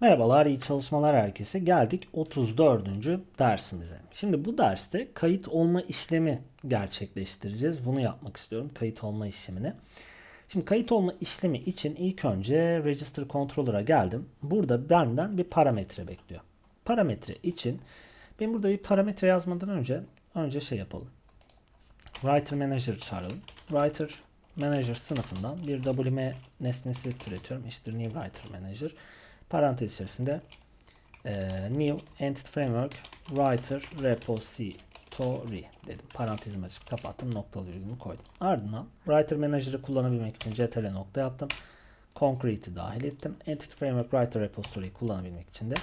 Merhabalar, iyi çalışmalar herkese. Geldik 34. dersimize. Şimdi bu derste kayıt olma işlemi gerçekleştireceğiz. Bunu yapmak istiyorum, kayıt olma işlemini. Şimdi kayıt olma işlemi için ilk önce Register Controller'a geldim. Burada benden bir parametre bekliyor. Parametre için ben burada bir parametre yazmadan önce önce şey yapalım. Writer Manager çağıralım. Writer Manager sınıfından bir WM nesnesi türetiyorum. İşte New Writer Manager. Parantez içerisinde e, New Entity Framework Writer Repository dedim. Parantezimi açıp kapattım. Noktalı virgülümü koydum. Ardından Writer Manager'ı kullanabilmek için CTRL nokta yaptım. Concrete'i dahil ettim. Entity Framework Writer Repository'yi kullanabilmek için de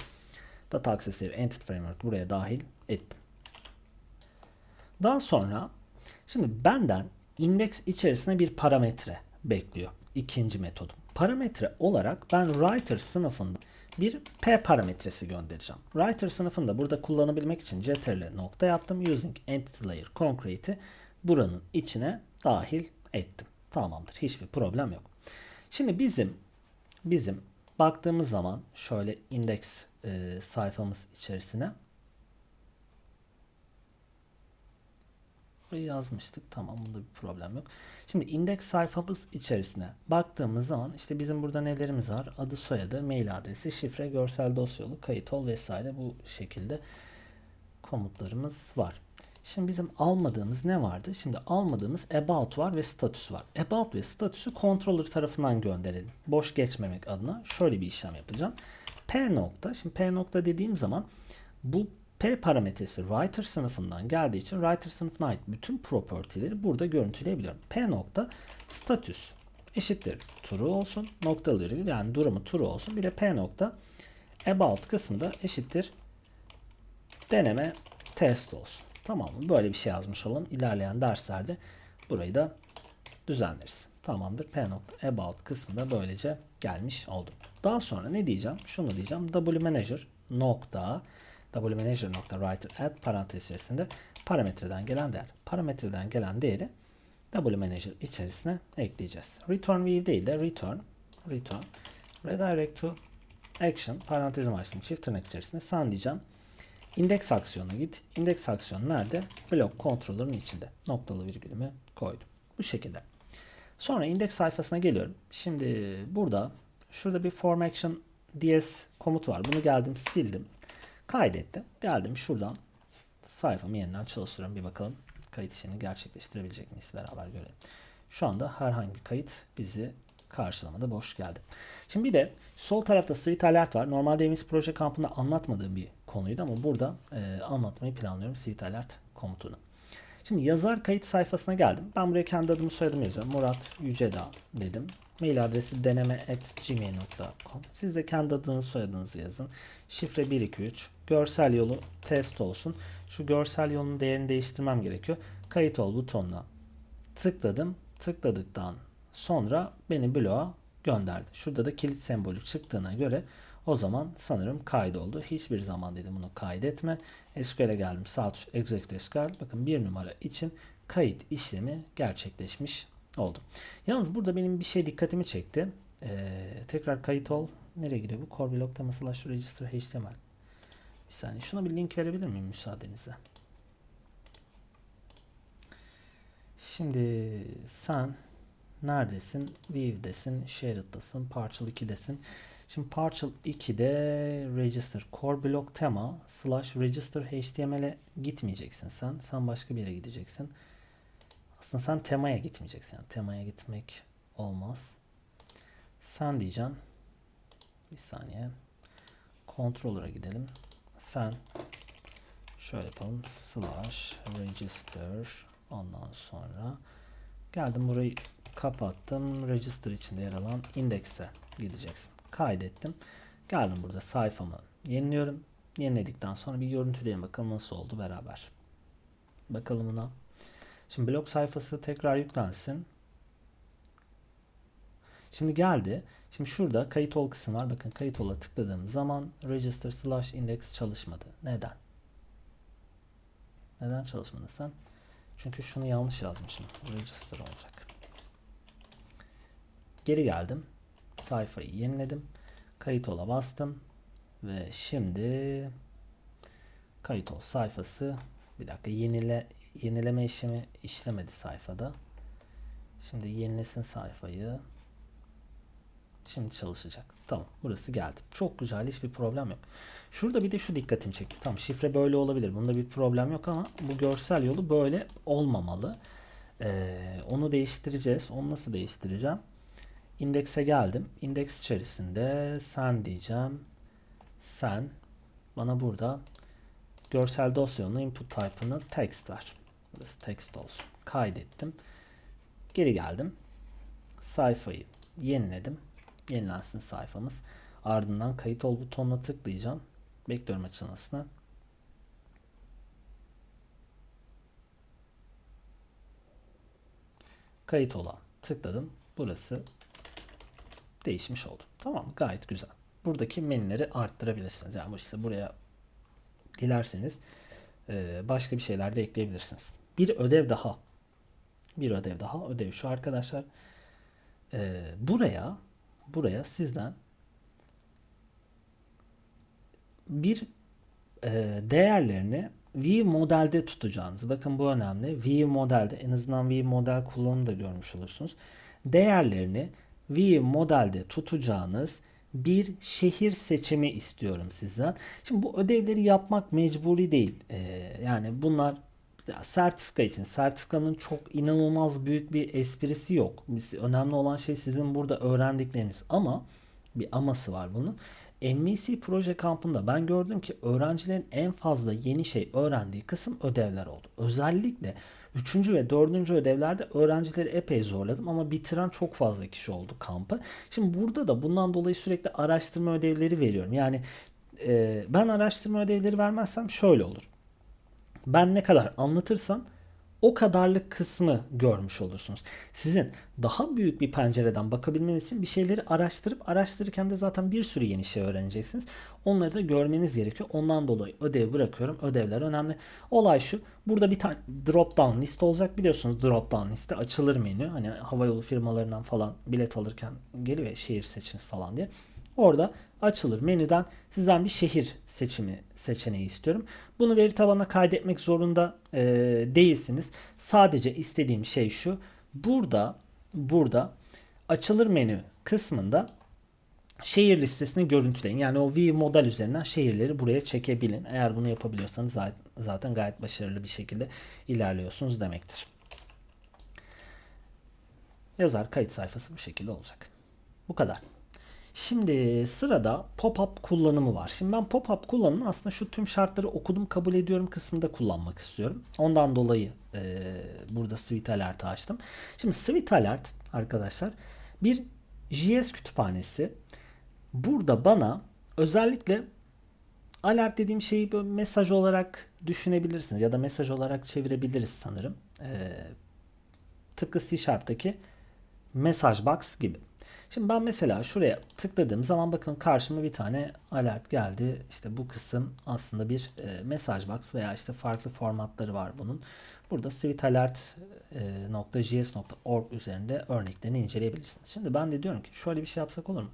Data Access'leri Entity Framework buraya dahil ettim. Daha sonra şimdi benden index içerisine bir parametre bekliyor. İkinci metodum. Parametre olarak ben writer sınıfında bir p parametresi göndereceğim. Writer sınıfında burada kullanabilmek için ctrl nokta yaptım. Using entity layer concrete'i buranın içine dahil ettim. Tamamdır. Hiçbir problem yok. Şimdi bizim bizim baktığımız zaman şöyle index e, sayfamız içerisine Burayı yazmıştık. Tamam bunda bir problem yok. Şimdi indeks sayfamız içerisine baktığımız zaman işte bizim burada nelerimiz var? Adı, soyadı, mail adresi, şifre, görsel dosya yolu, kayıt ol vesaire bu şekilde komutlarımız var. Şimdi bizim almadığımız ne vardı? Şimdi almadığımız about var ve status var. About ve status'u controller tarafından gönderelim. Boş geçmemek adına şöyle bir işlem yapacağım. P nokta. Şimdi P nokta dediğim zaman bu P parametresi writer sınıfından geldiği için writer sınıfına ait bütün property'leri burada görüntüleyebiliyorum. P nokta status eşittir true olsun noktalı virgül yani durumu true olsun. Bir de P nokta about kısmı da eşittir deneme test olsun. Tamam mı? Böyle bir şey yazmış olalım. İlerleyen derslerde burayı da düzenleriz. Tamamdır. P nokta about kısmı da böylece gelmiş oldu. Daha sonra ne diyeceğim? Şunu diyeceğim. W manager nokta wmanager.writer add parantez içerisinde parametreden gelen değer. Parametreden gelen değeri wmanager içerisine ekleyeceğiz. Return view değil de return return redirect to action parantezim açtım çift tırnak içerisinde sen diyeceğim. Index aksiyonuna git. Index aksiyonu nerede? Block controller'ın içinde. Noktalı virgülümü koydum. Bu şekilde. Sonra index sayfasına geliyorum. Şimdi burada şurada bir form action ds komut var. Bunu geldim sildim. Kaydettim. Geldim şuradan sayfamı yeniden çalıştırıyorum. Bir bakalım kayıt işini gerçekleştirebilecek miyiz beraber görelim. Şu anda herhangi bir kayıt bizi karşılamada boş geldi. Şimdi bir de sol tarafta Sweet Alert var. Normalde Emis Proje Kampı'nda anlatmadığım bir konuydu ama burada e, anlatmayı planlıyorum Sweet Alert komutunu. Şimdi yazar kayıt sayfasına geldim. Ben buraya kendi adımı soyadımı yazıyorum. Murat Yücedağ dedim. Mail adresi deneme.gmail.com Siz de kendi adınızı soyadınızı yazın. Şifre 123. Görsel yolu test olsun. Şu görsel yolun değerini değiştirmem gerekiyor. Kayıt ol butonuna tıkladım. Tıkladıktan sonra beni bloğa gönderdi. Şurada da kilit sembolü çıktığına göre o zaman sanırım kaydoldu. Hiçbir zaman dedim bunu kaydetme. SQL'e geldim. Sağ tuş Execute SQL. Bakın bir numara için kayıt işlemi gerçekleşmiş oldu. Yalnız burada benim bir şey dikkatimi çekti. Ee, tekrar kayıt ol. Nereye gidiyor bu? Core slash register html. Bir saniye. Şuna bir link verebilir miyim müsaadenizle? Şimdi sen neredesin? View'desin, shared'dasın, partial 2'desin. Şimdi partial 2'de register core block tema slash register html'e gitmeyeceksin sen. Sen başka bir yere gideceksin. Aslında sen temaya gitmeyeceksin. Yani temaya gitmek olmaz. Sen diyeceğim. Bir saniye. Controller'a gidelim. Sen şöyle yapalım. Slash register ondan sonra geldim burayı kapattım. Register içinde yer alan index'e gideceksin. Kaydettim. Geldim burada sayfamı yeniliyorum. Yeniledikten sonra bir görüntüleyelim bakalım nasıl oldu beraber. Bakalım buna. Şimdi blog sayfası tekrar yüklensin. Şimdi geldi. Şimdi şurada kayıt ol kısmı var. Bakın kayıt ol'a tıkladığım zaman register slash index çalışmadı. Neden? Neden çalışmadı sen? Çünkü şunu yanlış yazmışım. Register olacak. Geri geldim. Sayfayı yeniledim. Kayıt ola bastım. Ve şimdi kayıt ol sayfası. Bir dakika yenile yenileme işlemi işlemedi sayfada. Şimdi yenilesin sayfayı. Şimdi çalışacak. Tamam burası geldi. Çok güzel hiçbir problem yok. Şurada bir de şu dikkatimi çekti. Tamam şifre böyle olabilir. Bunda bir problem yok ama bu görsel yolu böyle olmamalı. Ee, onu değiştireceğiz. Onu nasıl değiştireceğim? İndekse geldim. İndeks içerisinde sen diyeceğim. Sen bana burada görsel dosyanın input type'ını text ver. Burası text olsun. Kaydettim. Geri geldim. Sayfayı yeniledim. Yenilensin sayfamız. Ardından kayıt ol butonuna tıklayacağım. Bekliyorum açılmasını. Kayıt ola tıkladım. Burası değişmiş oldu. Tamam mı? Gayet güzel. Buradaki menüleri arttırabilirsiniz. Yani işte buraya dilerseniz başka bir şeyler de ekleyebilirsiniz. Bir ödev daha. Bir ödev daha. Ödev şu arkadaşlar. E, buraya buraya sizden bir e, değerlerini View modelde tutacağınız. Bakın bu önemli. View modelde en azından View model kullanımı da görmüş olursunuz. Değerlerini View modelde tutacağınız bir şehir seçimi istiyorum sizden. Şimdi bu ödevleri yapmak mecburi değil. Ee, yani bunlar ya sertifika için. Sertifikanın çok inanılmaz büyük bir esprisi yok. Önemli olan şey sizin burada öğrendikleriniz. Ama bir aması var bunun. MVC proje kampında ben gördüm ki öğrencilerin en fazla yeni şey öğrendiği kısım ödevler oldu. Özellikle 3. ve 4. ödevlerde öğrencileri epey zorladım ama bitiren çok fazla kişi oldu kampı. Şimdi burada da bundan dolayı sürekli araştırma ödevleri veriyorum. Yani e, ben araştırma ödevleri vermezsem şöyle olur. Ben ne kadar anlatırsam o kadarlık kısmı görmüş olursunuz. Sizin daha büyük bir pencereden bakabilmeniz için bir şeyleri araştırıp araştırırken de zaten bir sürü yeni şey öğreneceksiniz. Onları da görmeniz gerekiyor. Ondan dolayı ödev bırakıyorum. Ödevler önemli. Olay şu. Burada bir tane drop down liste olacak. Biliyorsunuz drop down liste açılır menü. Hani havayolu firmalarından falan bilet alırken ve şehir seçiniz falan diye. Orada açılır menüden sizden bir şehir seçimi seçeneği istiyorum. Bunu veri tabanına kaydetmek zorunda e, değilsiniz. Sadece istediğim şey şu. Burada burada açılır menü kısmında şehir listesini görüntüleyin. Yani o view model üzerinden şehirleri buraya çekebilin. Eğer bunu yapabiliyorsanız zaten, gayet başarılı bir şekilde ilerliyorsunuz demektir. Yazar kayıt sayfası bu şekilde olacak. Bu kadar. Şimdi sırada pop-up kullanımı var. Şimdi ben pop-up kullanımını aslında şu tüm şartları okudum kabul ediyorum kısmında kullanmak istiyorum. Ondan dolayı e, burada Sweet Alert'ı açtım. Şimdi Sweet Alert arkadaşlar bir JS kütüphanesi. Burada bana özellikle alert dediğim şeyi böyle mesaj olarak düşünebilirsiniz ya da mesaj olarak çevirebiliriz sanırım. E, tıpkı C Sharp'taki mesaj box gibi. Şimdi ben mesela şuraya tıkladığım zaman bakın karşıma bir tane alert geldi. İşte bu kısım aslında bir e, mesaj box veya işte farklı formatları var bunun. Burada sweetalert.js.org üzerinde örneklerini inceleyebilirsiniz. Şimdi ben de diyorum ki şöyle bir şey yapsak olur mu?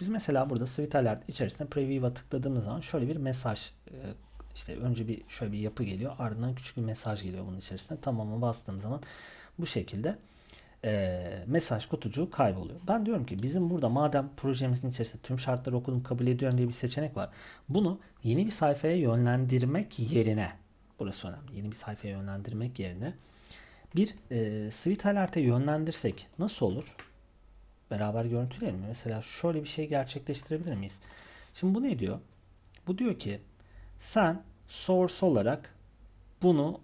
Biz mesela burada sweetalert içerisinde preview'a tıkladığımız zaman şöyle bir mesaj e, işte önce bir şöyle bir yapı geliyor ardından küçük bir mesaj geliyor bunun içerisinde. Tamam'a bastığım zaman bu şekilde e, mesaj kutucuğu kayboluyor. Ben diyorum ki bizim burada madem projemizin içerisinde tüm şartları okudum kabul ediyorum diye bir seçenek var. Bunu yeni bir sayfaya yönlendirmek yerine burası önemli. Yeni bir sayfaya yönlendirmek yerine bir e, Sweet Alert'e yönlendirsek nasıl olur? Beraber görüntüleyelim mi? Mesela şöyle bir şey gerçekleştirebilir miyiz? Şimdi bu ne diyor? Bu diyor ki sen source olarak bunu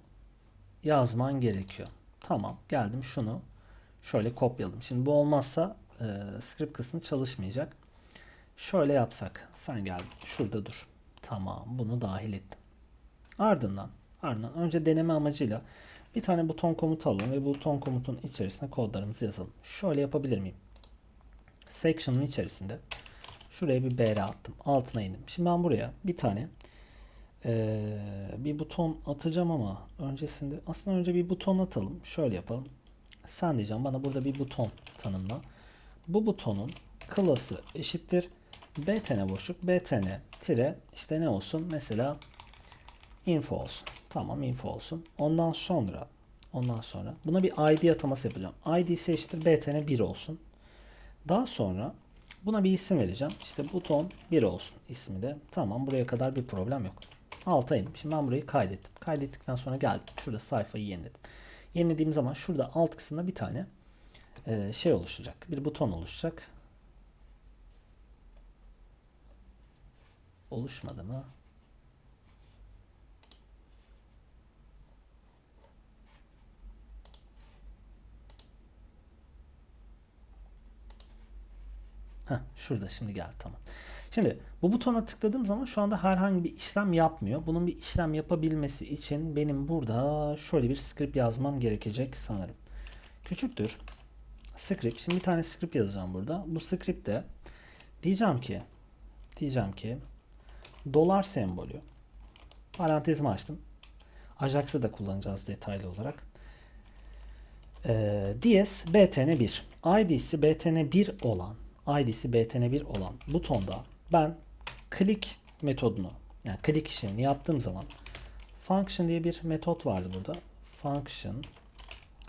yazman gerekiyor. Tamam geldim şunu şöyle kopyaladım. Şimdi bu olmazsa e, script kısmı çalışmayacak. Şöyle yapsak. Sen gel şurada dur. Tamam bunu dahil ettim. Ardından ardından önce deneme amacıyla bir tane buton komutu alalım ve buton komutun içerisine kodlarımızı yazalım. Şöyle yapabilir miyim? Section'ın içerisinde şuraya bir BR attım. Altına indim. Şimdi ben buraya bir tane eee, bir buton atacağım ama öncesinde aslında önce bir buton atalım. Şöyle yapalım. Sen diyeceğim bana burada bir buton tanımla. Bu butonun klası eşittir btn boşluk btn tire işte ne olsun mesela info olsun. Tamam info olsun. Ondan sonra ondan sonra buna bir id ataması yapacağım. id'si eşittir btn 1 olsun. Daha sonra buna bir isim vereceğim. İşte buton 1 olsun ismi de. Tamam buraya kadar bir problem yok. Alta indim. Şimdi ben burayı kaydettim. Kaydettikten sonra geldim. Şurada sayfayı yeniledim. Yenilediğim zaman şurada alt kısımda bir tane e, şey oluşacak. Bir buton oluşacak. Oluşmadı mı? Heh, şurada şimdi geldi tamam. Şimdi bu butona tıkladığım zaman şu anda herhangi bir işlem yapmıyor. Bunun bir işlem yapabilmesi için benim burada şöyle bir script yazmam gerekecek sanırım. Küçüktür. Script. Şimdi bir tane script yazacağım burada. Bu script'te diyeceğim ki diyeceğim ki dolar sembolü parantezimi açtım. Ajax'ı da kullanacağız detaylı olarak. Ee, DS btn1 id'si btn1 olan id'si btn1 olan butonda ben click metodunu yani click işlemini yaptığım zaman function diye bir metot vardı burada. Function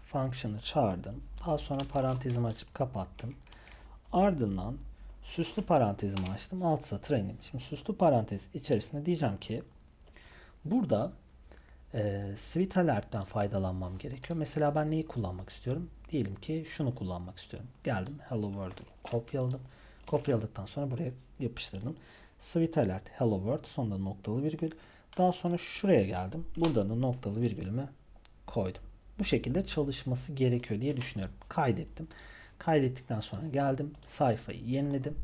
function'ı çağırdım. Daha sonra parantezimi açıp kapattım. Ardından süslü parantezimi açtım. Alt satıra indim. Şimdi süslü parantez içerisinde diyeceğim ki burada e, Sweet Alert'ten faydalanmam gerekiyor. Mesela ben neyi kullanmak istiyorum? Diyelim ki şunu kullanmak istiyorum. Geldim Hello World'u kopyaladım. Kopyaladıktan sonra buraya yapıştırdım. Sweet Alert Hello World sonunda noktalı virgül. Daha sonra şuraya geldim. Burada da noktalı virgülümü koydum. Bu şekilde çalışması gerekiyor diye düşünüyorum. Kaydettim. Kaydettikten sonra geldim. Sayfayı yeniledim.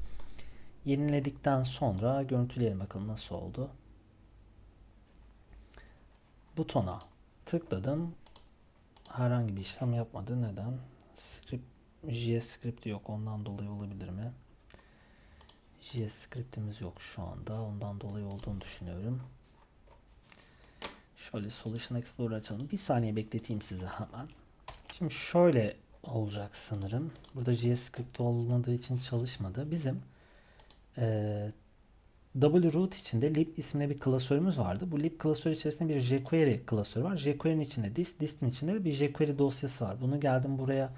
Yeniledikten sonra görüntüleyelim bakalım nasıl oldu. Butona tıkladım. Herhangi bir işlem yapmadı. Neden? Script, JS scripti yok. Ondan dolayı olabilir? JS scriptimiz yok şu anda. Ondan dolayı olduğunu düşünüyorum. Şöyle Solution Explorer açalım. Bir saniye bekleteyim size hemen. Şimdi şöyle olacak sanırım. Burada JS script olmadığı için çalışmadı. Bizim eee wroot içinde lib isimli bir klasörümüz vardı. Bu lib klasörü içerisinde bir jQuery klasörü var. jQuery'nin içinde dist, distin içinde de bir jQuery dosyası var. Bunu geldim buraya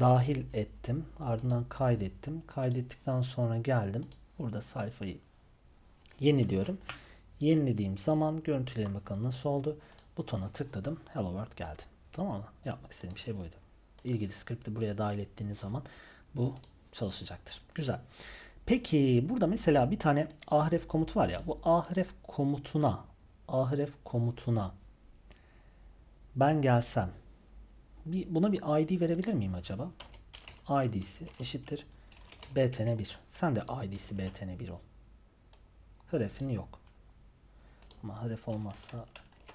dahil ettim. Ardından kaydettim. Kaydettikten sonra geldim. Burada sayfayı yeniliyorum. Yenilediğim zaman görüntülerim bakalım nasıl oldu. Butona tıkladım. Hello World geldi. Tamam mı? Yapmak istediğim şey buydu. İlgili script'i buraya dahil ettiğiniz zaman bu çalışacaktır. Güzel. Peki burada mesela bir tane ahref komutu var ya. Bu ahref komutuna ahref komutuna ben gelsem bir, buna bir ID verebilir miyim acaba? ID'si eşittir btn1. Sen de ID'si btn1 ol. Href'in yok. Ama href olmazsa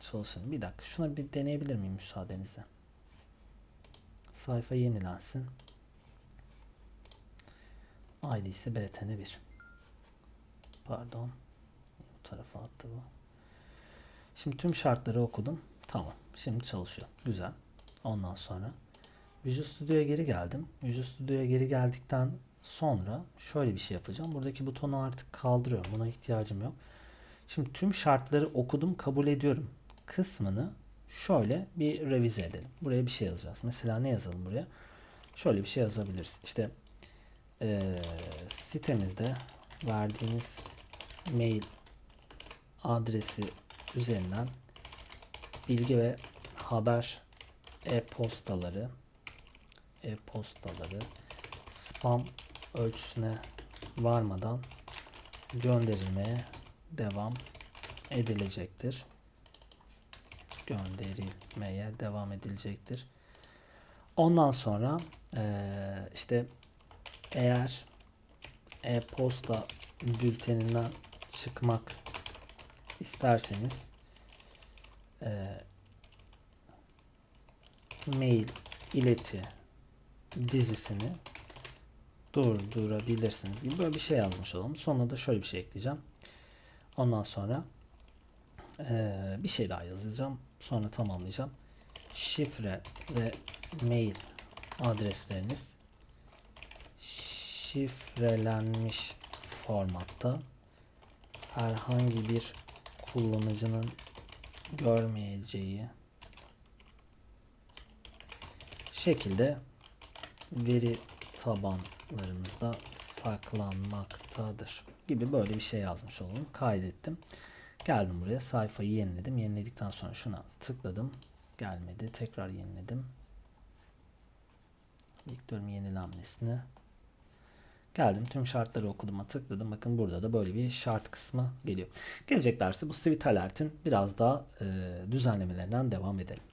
çalışın. Bir dakika şuna bir deneyebilir miyim müsaadenizle? Sayfa yenilensin. ID'si btn1. Pardon. Bu tarafa attı bu. Şimdi tüm şartları okudum. Tamam. Şimdi çalışıyor. Güzel. Ondan sonra Visual Studio'ya geri geldim. Visual Studio'ya geri geldikten sonra şöyle bir şey yapacağım. Buradaki butonu artık kaldırıyorum. Buna ihtiyacım yok. Şimdi tüm şartları okudum, kabul ediyorum kısmını şöyle bir revize edelim. Buraya bir şey yazacağız. Mesela ne yazalım buraya? Şöyle bir şey yazabiliriz. İşte e, sitemizde verdiğiniz mail adresi üzerinden bilgi ve haber e-postaları e-postaları spam ölçüsüne varmadan gönderilmeye devam edilecektir. Gönderilmeye devam edilecektir. Ondan sonra eee, işte eğer e-posta bülteninden çıkmak isterseniz eee, mail ileti dizisini durdurabilirsiniz gibi böyle bir şey yazmış olalım. Sonra da şöyle bir şey ekleyeceğim. Ondan sonra eee, bir şey daha yazacağım. Sonra tamamlayacağım. Şifre ve mail adresleriniz şifrelenmiş formatta herhangi bir kullanıcının görmeyeceği şekilde veri tabanlarımızda saklanmaktadır gibi böyle bir şey yazmış oldum. Kaydettim. Geldim buraya sayfayı yeniledim. Yeniledikten sonra şuna tıkladım. Gelmedi. Tekrar yeniledim. Bekliyorum yenilenmesini. Geldim tüm şartları okuduma tıkladım. Bakın burada da böyle bir şart kısmı geliyor. Gelecek derste bu Sweet Alert'in biraz daha e, düzenlemelerinden devam edelim.